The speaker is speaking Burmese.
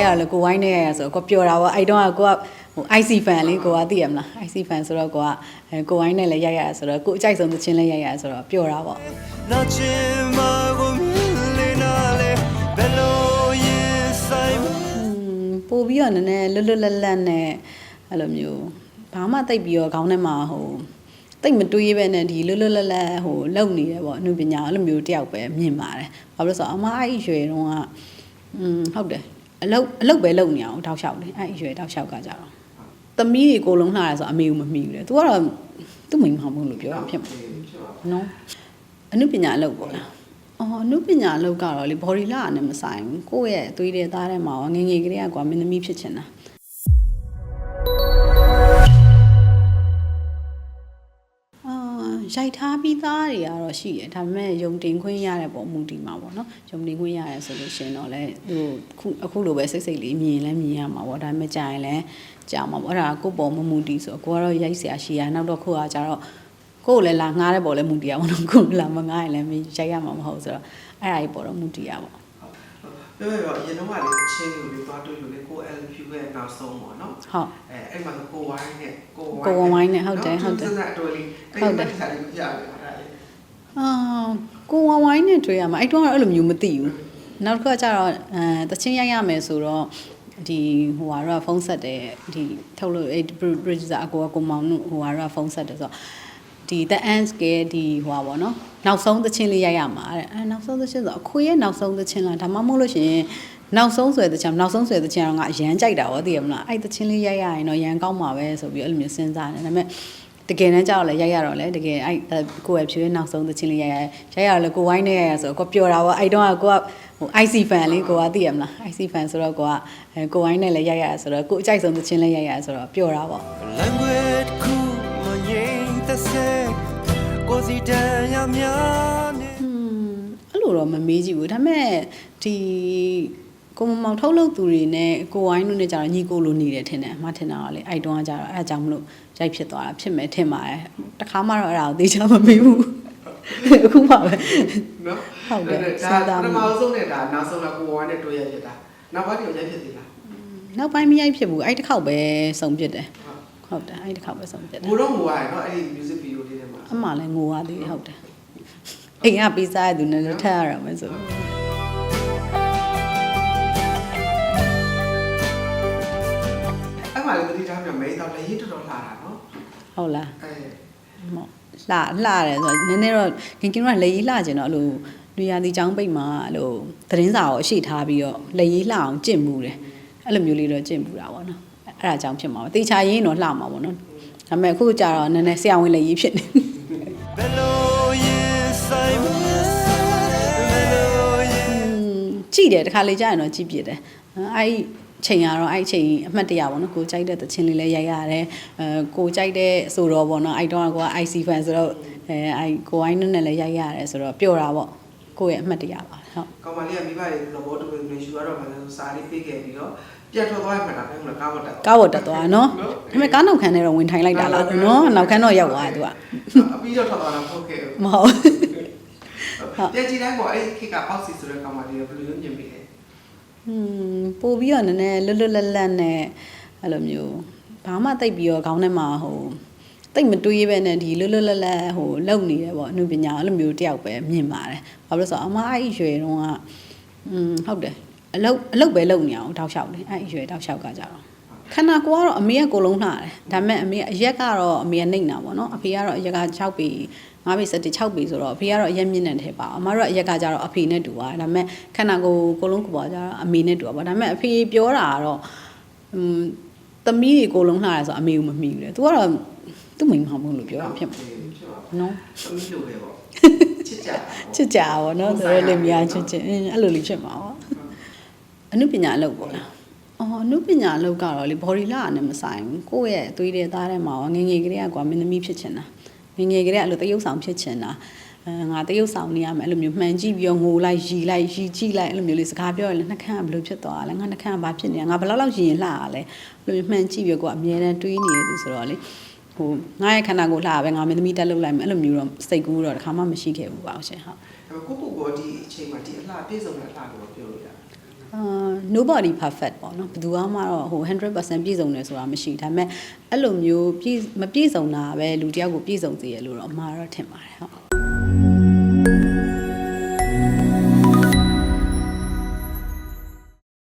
ခဲ့ရလို့ကိုဝိုင်းနေရဆိုတော့ကိုပျော်တာပေါ့အဲ့တော့ကိုကဟို IC fan လေးကိုကသိရမလား IC fan ဆိုတော့ကိုကကိုဝိုင်းနဲ့လည်းရိုက်ရဆိုတော့ကိုအကြိုက်ဆုံးသချင်းလည်းရိုက်ရဆိုတော့ပျော်တာပေါ့နောက်ချင်မှာကိုမြင်လေနာလေဘယ်လိုရင်ဆိုင်ပို့ပြီးတော့နည်းနည်းလွတ်လွတ်လပ်လပ်နဲ့အဲ့လိုမျိုးဘာမှတိတ်ပြီးတော့ခေါင်းထဲမှာဟိုတိတ်မတွေးပဲနဲ့ဒီလွတ်လွတ်လပ်လပ်ဟိုလုံနေတယ်ပေါ့အမှုပညာအဲ့လိုမျိုးတယောက်ပဲမြင်ပါတယ်။ဘာလို့လဲဆိုတော့အမအဲ့ရွယ်တုန်းကอืมဟုတ်တယ် အလုတ်အလုတ်ပဲလုံနေအောင်တောက်လျှောက်လေအဲ့ဒီရွယ်တောက်လျှောက်ကကြတော့သမီးတွေကိုလုံးလှတယ်ဆိုအမေကိုမမီဘူးလေ तू ကတော့သူ့မိန်းမဟုတ်လို့ပြောတာဖြစ်မှာနော်အမှုပညာအလုပ်ပေါ့လားအော်အနုပညာအလုပ်ကတော့လေ body လာနဲ့မဆိုင်ဘူးကိုယ့်ရဲ့အသွေးတွေသားထဲမှာရောငယ်ငယ်ကလေးကကွာမင်းသမီးဖြစ်ချင်တာ ရိုက်ထားပြီးသားတွေကတော့ရှိတယ်ဒါပေမဲ့ယုံတင်ခွင့်ရတဲ့ပုံမူတည်မှာပေါ့နော်ယုံတင်ခွင့်ရတယ်ဆိုလို့ရှရင်တော့လေသူခုအခုလိုပဲစိတ်စိတ်လေးမြင်လဲမြင်ရမှာပေါ့ဒါပေမဲ့ကြာရင်လည်းကြာမှာပေါ့အဲ့ဒါကိုယ့်ပုံမမူတည်ဆိုတော့ကိုကတော့ရိုက်เสียရှိရနောက်တော့ခုကကြတော့ကိုယ်လည်းလာငားတဲ့ပေါ်လည်းမူတည်ရပါတော့ကိုယ်လာမငားရင်လည်းမရိုက်ရမှာမဟုတ်ဆိုတော့အဲ့ဒါကြီးပေါ်တော့မူတည်ရပါ ပြောရတော့အရင်တော့ကလေအချင်းလူတွေသွားတွေ့လို့လေကို LQ ရဲ့နောက်ဆုံးပေါ့နော်ဟုတ်အဲအဲ့မှာဆိုကိုဝိုင်းနဲ့ကိုကိုဝိုင်းနဲ့ဟုတ်တယ်ဟုတ်တယ်စစအတော်လေးဟုတ်တယ်အဲ့ဒီမှာကြားရတယ်အဲ့ဒါလေအာကိုဝိုင်းဝိုင်းနဲ့တွေ့ရမှာအဲ့တော့အဲ့လိုမျိုးမသိဘူးနောက်တစ်ခါကျတော့အဲတချင်းရိုက်ရမယ်ဆိုတော့ဒီဟိုဟာတော့ဖုန်းဆက်တယ်ဒီထုတ်လို့အဲ့ producer အကိုကကိုမောင်တို့ဟိုဟာတော့ဖုန်းဆက်တယ်ဆိုတော့ ဒီ the ants ကဒီဟိုဟာပေါ့နော်နောက်ဆုံးသချင်းလေးရိုက်ရမှာတဲ့အဲနောက်ဆုံးသချင်းဆိုအခွေရဲ့နောက်ဆုံးသချင်းလားဒါမှမဟုတ်လို့ရှိရင်နောက်ဆုံးဆွဲသချင်းနောက်ဆုံးဆွဲသချင်းတော့ငါအရန်ကြိုက်တာဗောသိရမလားအဲ့သချင်းလေးရိုက်ရရင်တော့ရန်ကောင်းမှာပဲဆိုပြီးအဲ့လိုမျိုးစဉ်းစားတယ်ဒါပေမဲ့တကယ်တမ်းကြောက်လဲရိုက်ရတော့လဲတကယ်အဲ့ကိုယ့်ရဲ့ဖြူရဲ့နောက်ဆုံးသချင်းလေးရိုက်ရရိုက်ရတော့လဲကိုဝိုင်းနေရရဆိုတော့ကိုပျော်တာပေါ့အဲ့တော့ကကိုကဟို IC fan လေးကိုကသိရမလား IC fan ဆိုတော့ကိုကအဲကိုဝိုင်းနဲ့လည်းရိုက်ရဆိုတော့ကိုအကြိုက်ဆုံးသချင်းလေးရိုက်ရဆိုတော့ပျော်တာပေါ့ Language cool မငိမ့်တဲ့ဆဲကိုစီတန်ရများနေဟွန်းအဲ့လိုတော့မမေးကြည့်ဘူးဒါပေမဲ့ဒီကိုမမောင်ထုတ်လုပ်သူတွေနဲ့ကိုဝိုင်းတို့နဲ့ကြတော့ညီကိုလိုနေတယ်ထင်တယ်အမထင်တာကလေအဲ့တုန်းကကြတော့အဲ့အကြောင်းမလို့ရိုက်ဖြစ်သွားတာဖြစ်မယ်ထင်ပါတယ်တခါမှတော့အဲ့ဒါကိုသိချမမေးဘူးအခုမှပဲနော်ဟုတ်တယ်ဒါစဉ်းစားပမိထမဆုံးနဲ့ဒါနောက်ဆုံးတော့ကိုဝိုင်းနဲ့တွေ့ရဖြစ်တာနောက်ပိုင်းတော့ရိုက်ဖြစ်သေးလားနောက်ပိုင်းမရိုက်ဖြစ်ဘူးအဲ့တစ်ခေါက်ပဲစုံပြစ်တယ် ဟုတ်တယ်အဲ့တစ်ခေါက်ပဲစုံပြစ်တယ်ငိုတော့ငိုရတယ်နော်အဲ့ဒီ music video လေးထဲမှာအမှလည်းငိုရသေးတယ်ဟုတ်တယ်အိမ်ကပေးစားရသူနဲ့လည်းထပ်ရအောင်မယ်ဆိုအဲ့မှာလေတတိထားမြမဲတော့လည်းရေးတော်တော်လှတာနော်ဟုတ်လားအဲမဟုတ်လှလှတယ်ဆိုတော့နည်းနည်းတော့ခင်ခင်ကလက်ရေးလှကျင်တော့အဲ့လိုလူရသည်ចောင်းပိတ်မှာအဲ့လိုသတင်းစာကိုအရှိထားပြီးတော့လက်ရေးလှအောင်ကျင့်မှုတယ်အဲ့လိုမျိုးလေးတော့ကျင့်မှုတာပေါ့နော် အဲ့ဒါကြောင့်ဖြစ်မှာပါတေချာရင်းတော့လှမှာပေါ့နော်ဒါပေမဲ့အခုကျတော့နည်းနည်းဆရာဝန်လက်ရေးဖြစ်နေဘယ်လိုရင်ဆိုင်မလဲဘယ်လိုရင်ကြည့်တယ်တခါလေကြာရင်တော့ကြည့်ပြတယ်အဲ့ချိန်ကတော့အဲ့ချိန်အမှတ်တရပါတော့ကိုကြိုက်တဲ့သချင်းလေးလည်းရိုက်ရတယ်အဲကိုကြိုက်တဲ့ဆိုတော့ပေါ့နော်အဲ့တော့ကိုက IC fan ဆိုတော့အဲအဲ့ကိုအိုင်းနဲ့လည်းရိုက်ရတယ်ဆိုတော့ပျော်တာပေါ့ကိုရဲ့အမှတ်တရပါဟုတ်ကောင်မလေးကမိဘတွေသဘောတူနေယူရတော့မှလည်းစာလေးပေးခဲ့ပြီးတော့ ပြန်ထွက်သွားရမှတာပဲမလားကားဝတ်တာ ကားဝတ်တက်သွားနော်ဒါပေမဲ့ကားနောက်ခန်းထဲတော့ဝင်ထိုင်လိုက်တာလားနော်နောက်ခန်းတော့ရောက်သွားတယ်သူက အပြီးတော့ထွက်သွားတာဟုတ်ကဲ့ မဟုတ် ပြန်ကြည့်တိုင်းပေါ့အဲ့ဒီခေတ်ကပေါက်စီဆိုတဲ့ကောင်မလေးကဘယ်လိုလုပ်မြင်မိလဲ อืมပို့ပြီးတော့နည်းနည်းလွတ်လွတ်လပ်လပ်နဲ့အဲ့လိုမျိုးဘာမှတိတ်ပြီးတော့ခေါင်းထဲမှာဟိုတိတ်မတွေးပဲနဲ့ဒီလွတ်လွတ်လပ်လပ်ဟိုလုံနေတယ်ပေါ့အမှုပညာအဲ့လိုမျိုးတယောက်ပဲမြင်ပါတယ်ဘာလို့လဲဆိုတော့အမအဲ့ဒီရွယ်တုန်းကอืมဟုတ်တယ် အလုတ်အလုတ်ပဲလုံနေအောင်တောက်လျှောက်လေအဲ့ဒီရွယ်တောက်လျှောက်ကကြတော့ခန္ဓာကိုယ်ကတော့အမေကကိုလုံးလှတယ်ဒါပေမဲ့အမေကအရက်ကတော့အမေကနှိမ့်တာပေါ့နော်အဖေကတော့အရက်က6ပေ9ပေ7 6ပေဆိုတော့အဖေကတော့အရက်မြင့်တဲ့ထဲပါအမတို့ကအရက်ကကြတော့အဖေနဲ့တူပါတယ်ဒါပေမဲ့ခန္ဓာကိုယ်ကိုလုံးကိုပါကြတော့အမေနဲ့တူပါပေါ့ဒါပေမဲ့အဖေပြောတာကတော့อืมသမီးတွေကိုလုံးလှတယ်ဆိုတော့အမေကိုမမီဘူးလေသူကတော့သူ့မိန်းမဟုတ်လို့ပြောတာဖြစ်မှာနော်သမီးလိုပဲပေါ့ချစ်ကြတာချစ်ကြပါဘောနော်သူတို့လည်းများချစ်ချင်အင်းအဲ့လိုလေးဖြစ်မှာပါ အနုပညာအလုပ်ပေါ့လားအော်အနုပညာအလုပ်ကတော့လေ body လာနဲ့မဆိုင်ဘူးကိုယ့်ရဲ့အသွေးတွေသားထဲမှာရောငယ်ငယ်ကလေးကကွာမင်းသမီးဖြစ်ချင်တာငယ်ငယ်ကလေးကအဲ့လိုတရုပ်ဆောင်ဖြစ်ချင်တာအဲငါတရုပ်ဆောင်နေရမယ်အဲ့လိုမျိုးမှန်ကြည့်ပြီးတော့ငိုလိုက်ရီလိုက်ရီကြည့်လိုက်အဲ့လိုမျိုးလေးစကားပြောရလဲနှက်ခမ်းကဘယ်လိုဖြစ်သွားလဲငါနှက်ခမ်းကဘာဖြစ်နေလဲငါဘယ်လောက်လောက်ရီရင်လှရလဲအဲ့လိုမျိုးမှန်ကြည့်ပြီးတော့ကိုကအမြဲတမ်းတွေးနေတယ်သူဆိုတော့လေဟိုငါရဲ့ခန္ဓာကိုယ်လှရပဲငါမင်းသမီးတက်လုပ်လိုက်မယ်အဲ့လိုမျိုးတော့စိတ်ကူးတော့တစ်ခါမှမရှိခဲ့ဘူးပါရှင်ဟုတ်ဒါပေမဲ့ကိုကိုကိုဒီအချိန်မှာဒီအလှပြည့်စုံတဲ့အလှကိုပြောလို့ရတယ်ဟ အာ nobody perfect ပေါ့နော်ဘယ်သူမှတော့ဟို100%ပြည့်စုံတယ်ဆိုတာမရှိဒါပေမဲ့အဲ့လိုမျိုးပြည့်မပြည့်စုံတာပဲလူတစ်ယောက်ကိုပြည့်စုံစေရလို့တော့အမှားတော့ထင်ပါတယ်ဟုတ်